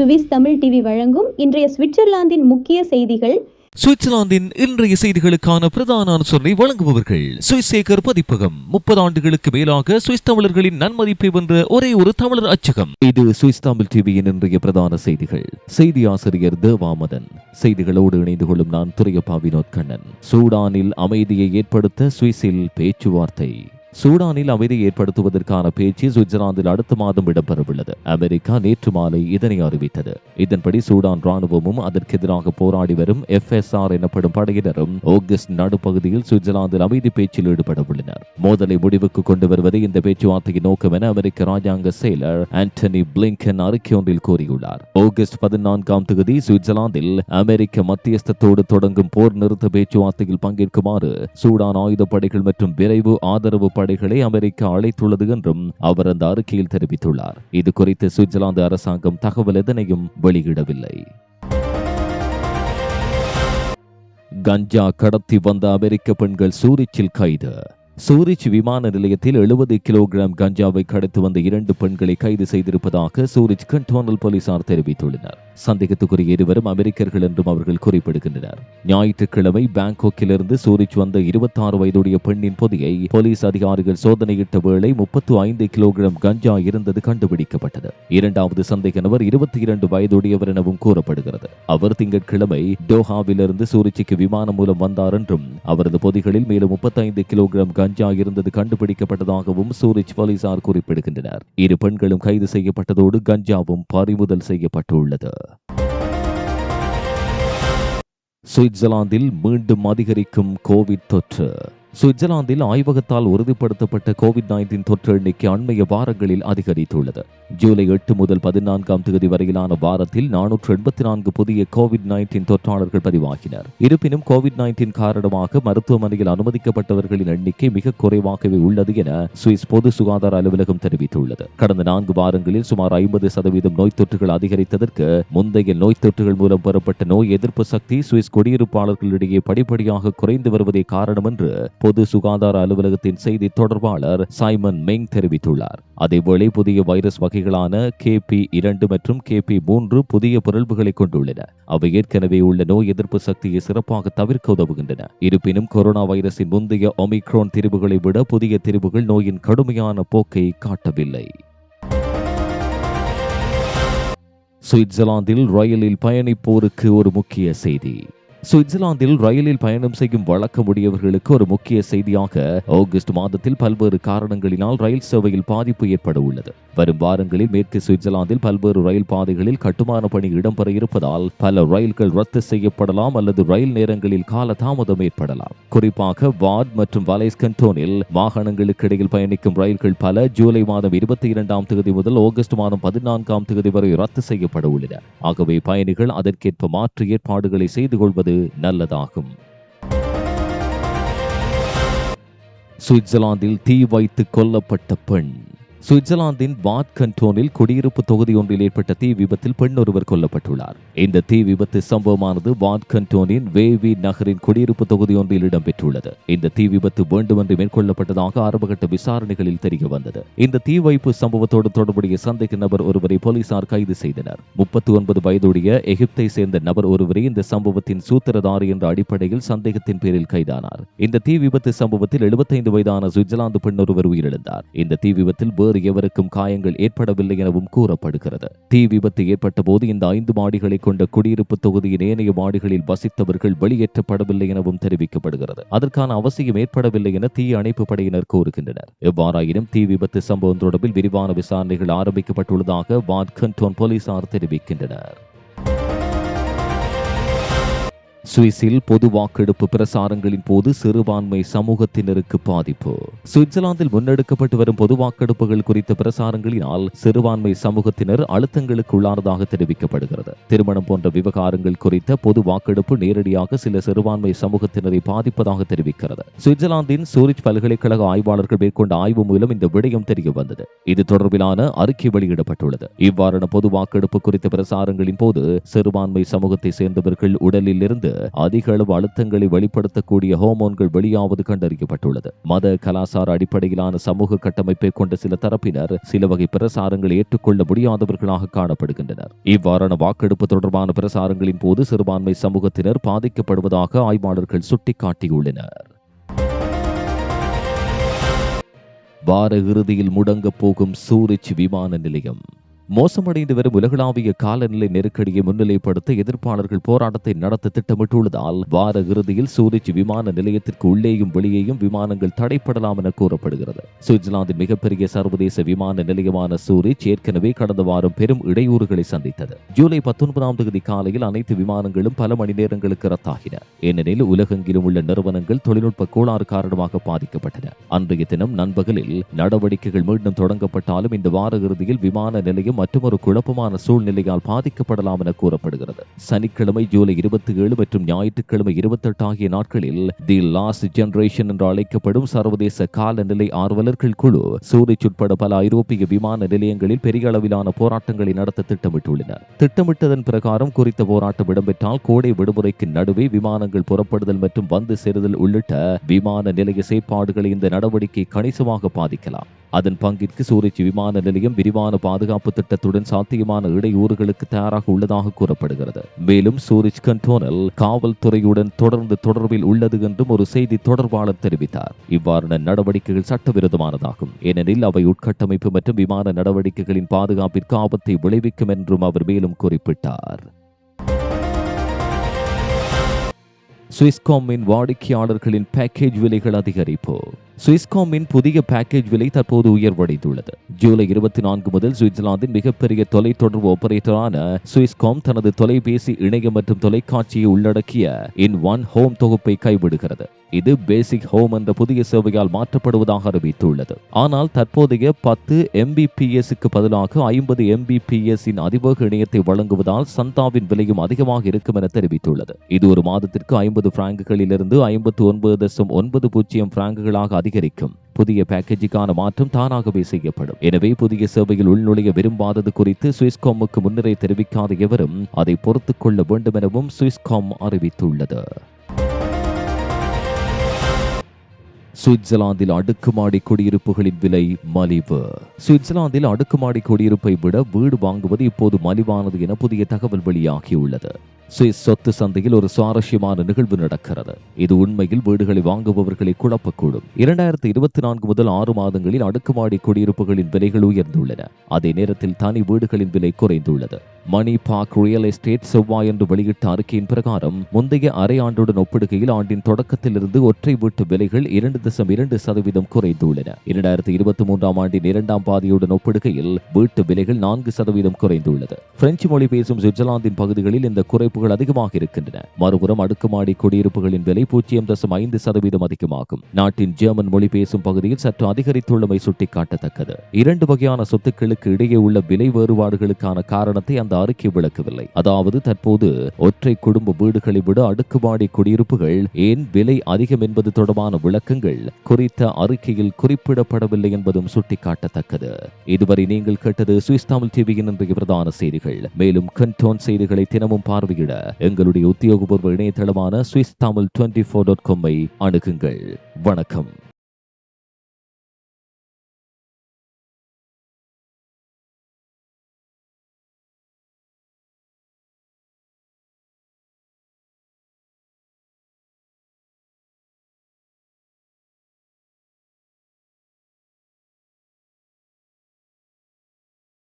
Swiss Tamil TV வழங்கும் இன்றைய சுவிட்சர்லாந்தின் முக்கிய செய்திகள். சுவிட்சர்லாந்தின் இன்றைய செய்திகளுக்கான பிரதான அனுசரணை வழங்குபவர்கள். சுவிஸ் சேகர் பதிப்பகம். முப்பது ஆண்டுகளுக்கு மேலாக சுவிஸ் தமிழர்களின் நன்மதிப்பை வென்ற ஒரே ஒரு தமிழர் அச்சகம். இது சுவிஸ் தமிழ் டிவியின் இன்றைய பிரதான செய்திகள். செய்தி ஆசிரியர் தேவாமதன். செய்திகளோடு இணைந்து கொள்ளும் நான் துரையப்பா வினோத் கண்ணன் சூடானில் அமைதியை ஏற்படுத்த சுவிஸில் பேச்சுவார்த்தை. சூடானில் அமைதி ஏற்படுத்துவதற்கான பேச்சு சுவிட்சர்லாந்தில் அடுத்த மாதம் இடம்பெறவுள்ளது. அமெரிக்கா நேற்று மாலை இதனை அறிவித்தது. இதன்படி சூடான் ராணுவமும் அதற்கு எதிராக போராடி வரும் எஃப்எஸ்ஆர் எனப்படும் படையினரும் ஆகஸ்ட் நடுப்பகுதியில் சுவிட்சர்லாந்தில் அமைதி பேச்சில் ஈடுபட உள்ளனர் மோதலை முடிவுக்கு கொண்டு வருவதே இந்த பேச்சுவார்த்தையின் நோக்கம் என அமெரிக்க ராஜாங்க செயலர் ஆண்டனி பிளிங்கன் அறிக்கை ஒன்றில் கூறியுள்ளார். ஆகஸ்ட் பதினான்காம் தேதி சுவிட்சர்லாந்தில் அமெரிக்க மத்தியஸ்தத்தோடு தொடங்கும் போர் நிறுத்த பேச்சுவார்த்தையில் பங்கேற்குமாறு சூடான் ஆயுதப்படைகள் மற்றும் விரைவு ஆதரவு படைகளை அமெரிக்கா அழைத்துள்ளது என்றும் அவர் அந்த அறிக்கையில் தெரிவித்துள்ளார். இது குறித்து சுவிட்சர்லாந்து அரசாங்கம் தகவல் எதனையும் வெளியிடவில்லை. கஞ்சா கடத்தி வந்த அமெரிக்க பெண்கள் சூரிச்சில் கைது. சூரிச் விமான நிலையத்தில் எழுபது கிலோகிராம் கஞ்சாவை கடத்தி வந்த இரண்டு பெண்களை கைது செய்திருப்பதாக சூரிச் கண்டோனல் போலீசார் தெரிவித்துள்ளனர். சந்தேகத்துக்குரிய இருவரும் அமெரிக்கர்கள் என்றும் அவர்கள் குறிப்பிடுகின்றனர். ஞாயிற்றுக்கிழமை பாங்காக்கிலிருந்து சூரிச் வந்த இருபத்தாறு வயதுடைய பெண்ணின் பொதியை போலீஸ் அதிகாரிகள் சோதனையிட்ட வேளை முப்பத்து ஐந்து கிலோகிராம் கஞ்சா இருந்தது கண்டுபிடிக்கப்பட்டது. இரண்டாவது சந்தேக நபர் இருபத்தி இரண்டு வயதுடையவர் எனவும் கூறப்படுகிறது. அவர் திங்கட்கிழமை டோஹாவிலிருந்து சூரிச்சிக்கு விமானம் மூலம் வந்தார் என்றும் அவரது பொதிகளில் மேலும் முப்பத்தைந்து கிலோகிராம் கஞ்சா இருந்தது கண்டுபிடிக்கப்பட்டதாகவும் சூரிச் போலீசார் குறிப்பிடுகின்றனர். இரு பெண்களும் கைது செய்யப்பட்டதோடு கஞ்சாவும் பறிமுதல் செய்யப்பட்டுள்ளது. சுவிட்சர்லாந்தில் மீண்டும் அதிகரிக்கும் கோவிட் தொற்று. சுவிட்சர்லாந்தில் ஆய்வகத்தால் உறுதிப்படுத்தப்பட்ட கோவிட் நைன்டீன் தொற்று எண்ணிக்கை அண்மைய வாரங்களில் அதிகரித்துள்ளது. ஜூலை எட்டு முதல் பதினான்காம் தேதி வரையிலான வாரத்தில் நானூற்று எண்பத்தி நான்கு புதிய கோவிட் நைன்டீன் தொற்றாளர்கள் பதிவாகினர். இருப்பினும் கோவிட் நைன்டீன் காரணமாக மருத்துவமனையில் அனுமதிக்கப்பட்டவர்களின் எண்ணிக்கை மிக குறைவாகவே உள்ளது என சுவிஸ் பொது சுகாதார அலுவலகம் தெரிவித்துள்ளது. கடந்த நான்கு வாரங்களில் சுமார் ஐம்பது சதவீதம் நோய் தொற்றுகள் அதிகரித்ததற்கு முந்தைய நோய் தொற்றுகள் மூலம் பெறப்பட்ட நோய் எதிர்ப்பு சக்தி சுவிஸ் குடியிருப்பாளர்களிடையே படிப்படியாக குறைந்து வருவதே காரணம் என்று பொது சுகாதார அலுவலகத்தின் செய்தி தொடர்பாளர் சைமன் மெங் தெரிவித்துள்ளார். அதேவேளை புதிய வைரஸ் வகைகளான கேபி இரண்டு மற்றும் கேபி மூன்று புதிய பிறழ்வுகளை கொண்டுள்ளன. அவை ஏற்கனவே உள்ள நோய் எதிர்ப்பு சக்தியை சிறப்பாக தவிர்க்க உதவுகின்றன. இருப்பினும் கொரோனா வைரஸின் முந்தைய ஒமிக்ரோன் திரிவுகளை விட புதிய திரிவுகள் நோயின் கடுமையான போக்கை காட்டவில்லை. சுவிட்சர்லாந்தில் ரயிலில் பயணிப்போருக்கு ஒரு முக்கிய செய்தி. சுவிட்சர்லாந்தில் ரயிலில் பயணம் செய்யும் வழக்கமுடையவர்களுக்கு ஒரு முக்கிய செய்தியாக ஆகஸ்ட் மாதத்தில் பல்வேறு காரணங்களினால் ரயில் சேவையில் பாதிப்பு ஏற்பட உள்ளது. வரும் வாரங்களில் மேற்கு சுவிட்சர்லாந்தில் பல்வேறு ரயில் பாதைகளில் கட்டுமான பணி இடம்பெற இருப்பதால் பல ரயில்கள் ரத்து செய்யப்படலாம் அல்லது ரயில் நேரங்களில் கால தாமதம் ஏற்படலாம். குறிப்பாக வார்ட் மற்றும் வலைஸ் கண்டோனில் வாகனங்களுக்கு இடையில் பயணிக்கும் ரயில்கள் பல ஜூலை மாதம் இருபத்தி இரண்டாம் தேதி முதல் ஆகஸ்ட் மாதம் பதினான்காம் தேதி வரை ரத்து செய்யப்பட உள்ளன. ஆகவே பயணிகள் அதற்கேற்ப மாற்று ஏற்பாடுகளை செய்து கொள்வது நல்லதாகும். சுவிட்சர்லாந்தில் தீ வைத்து கொல்லப்பட்ட பெண் சுவிட்சர்லாந்தின் வாட் கண்டோனில் குடியிருப்பு தொகுதி ஒன்றில் ஏற்பட்ட தீ விபத்தில் பெண் ஒருவர் கொல்லப்பட்டுள்ளார். இந்த தீ விபத்து சம்பவமானது வாட் கண்டோனின் வேவி நகரின் குடியிருப்பு தொகுதி ஒன்றில் இடம்பெற்றுள்ளது. இந்த தீ விபத்து வேண்டுமென்று மேற்கொள்ளப்பட்டதாக ஆரம்பகட்ட விசாரணைகளில் தெரிய வந்தது. இந்த தீ வைப்பு சம்பவத்தோடு தொடர்புடைய சந்தேக நபர் ஒருவரை போலீசார் கைது செய்தனர். முப்பத்தி ஒன்பது வயதுடைய எகிப்தை சேர்ந்த நபர் ஒருவரை இந்த சம்பவத்தின் சூத்திரதாரி என்ற அடிப்படையில் சந்தேகத்தின் பேரில் கைதானார். இந்த தீ விபத்து சம்பவத்தில் எழுபத்தைந்து வயதான சுவிட்சர்லாந்து பெண் ஒருவர் உயிரிழந்தார். இந்த தீ விபத்தில் வேறு எவருக்கும் காயங்கள் ஏற்படவில்லை எனவும் கூறப்படுகிறது. தீ விபத்து ஏற்பட்ட போது இந்த ஐந்து மாடிகளை கொண்ட குடியிருப்பு தொகுதியின் ஏனைய மாடிகளில் வசித்தவர்கள் வெளியேற்றப்படவில்லை எனவும் தெரிவிக்கப்படுகிறது. அதற்கான அவசியம் ஏற்படவில்லை என தீ அணைப்பு படையினர் கூறுகின்றனர். எவ்வாறாயினும் தீ விபத்து சம்பவம் தொடர்பில் விரிவான விசாரணைகள் ஆரம்பிக்கப்பட்டுள்ளதாக வாட் கண்டோன் போலீசார் தெரிவிக்கின்றனர். சுவிஸில் பொது வாக்கெடுப்பு பிரசாரங்களின் போது சிறுபான்மை சமூகத்தினருக்கு பாதிப்பு. சுவிட்சர்லாந்தில் முன்னெடுக்கப்பட்டு வரும் பொது வாக்கெடுப்புகள் குறித்த பிரசாரங்களினால் சிறுபான்மை சமூகத்தினர் அழுத்தங்களுக்கு உள்ளானதாக தெரிவிக்கப்படுகிறது. திருமணம் போன்ற விவகாரங்கள் குறித்த பொது வாக்கெடுப்பு நேரடியாக சில சிறுபான்மை சமூகத்தினரை பாதிப்பதாக தெரிவிக்கிறது. சுவிட்சர்லாந்தின் சூரிச் பல்கலைக்கழக ஆய்வாளர்கள் மேற்கொண்ட ஆய்வு மூலம் இந்த விடயம் தெரிய வந்தது. இது தொடர்பிலான அறிக்கை வெளியிடப்பட்டுள்ளது. இவ்வாறான பொது வாக்கெடுப்பு குறித்த பிரசாரங்களின் போது சிறுபான்மை சமூகத்தை சேர்ந்தவர்கள் உடலில் இருந்து அதிக அளவு அழுத்தங்களை வெளிப்படுத்தக்கூடிய ஹோமோன்கள் வெளியாவது கண்டறியப்பட்டுள்ளது. மத கலாசார அடிப்படையிலான சமூக கட்டமைப்பை கொண்ட சில தரப்பினர் சில வகை பிரசாரங்களை ஏற்றுக்கொள்ள முடியாதவர்களாக காணப்படுகின்றனர். இவ்வாறான வாக்கெடுப்பு தொடர்பான பிரசாரங்களின் போது சிறுபான்மை சமூகத்தினர் பாதிக்கப்படுவதாக ஆய்வாளர்கள் சுட்டிக்காட்டியுள்ளனர். வார இறுதியில் முடங்கப் போகும் சூரிச் விமான நிலையம். மோசமடைந்து வரும் உலகளாவிய காலநிலை நெருக்கடியை முன்னிலைப்படுத்த எதிர்ப்பாளர்கள் போராட்டத்தை நடத்த திட்டமிட்டுள்ளதால் வார இறுதியில் சூரிச் விமான நிலையத்திற்கு உள்ளேயும் வெளியேயும் விமானங்கள் தடைப்படலாம் என கூறப்படுகிறது. சுவிட்சர்லாந்தின் மிகப்பெரிய சர்வதேச விமான நிலையமான சூரிச் ஏற்கனவே கடந்த வாரம் பெரும் இடையூறுகளை சந்தித்தது. ஜூலை பத்தொன்பதாம் தேதி காலையில் அனைத்து விமானங்களும் பல மணி நேரங்களுக்கு ரத்தாகின. ஏனெனில் உலகெங்கிலும் உள்ள நிறுவனங்கள் தொழில்நுட்ப கோளாறு காரணமாக பாதிக்கப்பட்டன. அன்றைய தினம் நண்பகலில் நடவடிக்கைகள் மீண்டும் தொடங்கப்பட்டாலும் இந்த வார இறுதியில் விமான நிலையம் மற்றொரு குழப்பமான சூழ்நிலையால் பாதிக்கப்படலாம் என கூறப்படுகிறது. சனிக்கிழமை ஜூலை இருபத்தி ஏழு மற்றும் ஞாயிற்றுக்கிழமை இருபத்தெட்டு ஆகிய நாட்களில் தி லாஸ்ட் ஜெனரேஷன் என்று அழைக்கப்படும் சர்வதேச காலநிலை ஆர்வலர்கள் குழு சூரிச் உட்பட பல ஐரோப்பிய விமான நிலையங்களில் பெரிய அளவிலான போராட்டங்களை நடத்த திட்டமிட்டுள்ளனர். திட்டமிட்டதன் பிரகாரம் குறித்த போராட்டம் இடம்பெற்றால் கோடை விடுமுறைக்கு நடுவே விமானங்கள் புறப்படுதல் மற்றும் வந்து சேருதல் உள்ளிட்ட விமான நிலைய செயற்பாடுகளை இந்த நடவடிக்கை கணிசமாக பாதிக்கலாம். அதன் பங்கிற்கு சூரிச் விமான நிலையம் விரிவான பாதுகாப்பு திட்டத்துடன் சாத்தியமான இடையூறுகளுக்கு தயாராக உள்ளதாக கூறப்படுகிறது. மேலும் சூரிச் கண்டோனல் காவல்துறையுடன் தொடர்ந்து தொடர்பில் உள்ளது என்றும் ஒரு செய்தி தொடர்பாளர் தெரிவித்தார். இவ்வாறான நடவடிக்கைகள் சட்டவிரோதமானதாகும். ஏனெனில் அவை உட்கட்டமைப்பு மற்றும் விமான நடவடிக்கைகளின் பாதுகாப்பிற்கு ஆபத்தை விளைவிக்கும் என்றும் அவர் மேலும் குறிப்பிட்டார். சுவிஸ்காமின் வாடிக்கையாளர்களின் பேக்கேஜ் விலைகள் அதிகரிப்பு. சுவிஸ்காமின் புதிய பேக்கேஜ் விலை தற்போது உயர்வடைந்துள்ளது. ஜூலை இருபத்தி நான்கு முதல் சுவிட்சர்லாந்தின் மிகப்பெரிய தொலைத்தொடர்பு ஆபரேட்டரான சுவிஸ்காம் தனது தொலைபேசி இணையம் மற்றும் தொலைக்காட்சியை உள்ளடக்கிய இன் ஒன் ஹோம் தொகுப்பை கைவிடுகிறது. இது பேசிக் ஹோம் என்ற புதிய சேவையால் மாற்றப்படுவதாக அறிவித்துள்ளது. ஆனால் தற்போதைய பத்து எம்பிபிஎஸ்க்கு பதிலாக ஐம்பது எம்பிபிஎஸ் இன் அதிவேக இணையத்தை வழங்குவதால் சந்தாவின் விலையும் அதிகமாக இருக்கும் என தெரிவித்துள்ளது. இது ஒரு மாதத்திற்கு ஐம்பது பிராங்குகளிலிருந்து ஐம்பத்தி ஒன்பது தசம் ஒன்பது பூஜ்ஜியம் பிராங்குகளாக அதிக அதிகரிக்கும். புதிய பேக்கேஜுக்கான மாற்றம் தானாகவே செய்யப்படும். எனவே புதிய சேவையில் உள்நுழைய விரும்பாதது குறித்து சுவிஸ்காமுக்கு முன்னரே தெரிவிக்காத எவரும் அதை பொறுத்துக் கொள்ள வேண்டும் எனவும் சுவிஸ்காம் அறிவித்துள்ளது. சுவிட்சர்லாந்தில் அடுக்குமாடி குடியிருப்புகளின் விலை மலிவு. சுவிட்சர்லாந்தில் அடுக்குமாடி குடியிருப்பை விட வீடு வாங்குவது இப்போது மலிவானது என புதிய தகவல் வெளியாகியுள்ளது. சுவிஸ் சொத்து சந்தையில் ஒரு சுவாரஸ்யமான நிகழ்வு நடக்கிறது. இது உண்மையில் வீடுகளை வாங்குபவர்களை குழப்பக்கூடும். இரண்டாயிரத்தி இருபத்தி நான்கு முதல் ஆறு மாதங்களில் அடுக்குமாடி குடியிருப்புகளின் விலைகள் உயர்ந்துள்ளன. அதே நேரத்தில் தனி வீடுகளின் விலை குறைந்துள்ளது. மணி பார்க் ரியல் எஸ்டேட் செவ்வாய் என்று வெளியிட்ட அறிக்கையின் பிரகாரம் முந்தைய அரை ஆண்டுடன் ஒப்பிடுகையில் ஆண்டின் தொடக்கத்திலிருந்து ஒற்றை வீட்டு விலைகள் இரண்டு தசம் இரண்டு சதவீதம் குறைந்துள்ளன. இரண்டாயிரத்தி இருபத்தி மூன்றாம் ஆண்டின் இரண்டாம் பாதியுடன் ஒப்பிடுகையில் வீட்டு விலைகள் நான்கு சதவீதம் குறைந்துள்ளது. பிரெஞ்சு மொழி பேசும் சுவிட்சர்லாந்தின் பகுதிகளில் இந்த குறைப்புகள் அதிகமாக இருக்கின்றன. மறுபுறம் அடுக்குமாடி குடியிருப்புகளின் விலை பூஜ்ஜியம் தசம் ஐந்து சதவீதம் அதிகமாகும். நாட்டின் ஜெர்மன் மொழி பேசும் பகுதியில் சற்று அதிகரித்துள்ளமை சுட்டிக்காட்டத்தக்கது. இரண்டு வகையான சொத்துக்களுக்கு இடையே உள்ள விலை வேறுபாடுகளுக்கான காரணத்தை அந்த அறிக்கை விளக்கவில்லை. அதாவது தற்போது ஒற்றை குடும்ப வீடுகளை விட அடுக்குமாடி குடியிருப்புகள் ஏன் விலை அதிகம் என்பது தொடர்பான விளக்கங்கள் குறித்த அறிக்கையில் குறிப்பிடப்படவில்லை என்பதும் சுட்டிக்காட்டத்தக்கது. இதுவரை நீங்கள் கேட்டது சுவிஸ் தமிழ் டிவியின் இன்றைய பிரதான செய்திகள். மேலும் கண்டோன் செய்திகளை தினமும் பார்வையிட எங்களுடைய உத்தியோகபூர்வ இணையதளமான Swiss Tamil twenty four dot காமை அணுகுங்கள். வணக்கம்.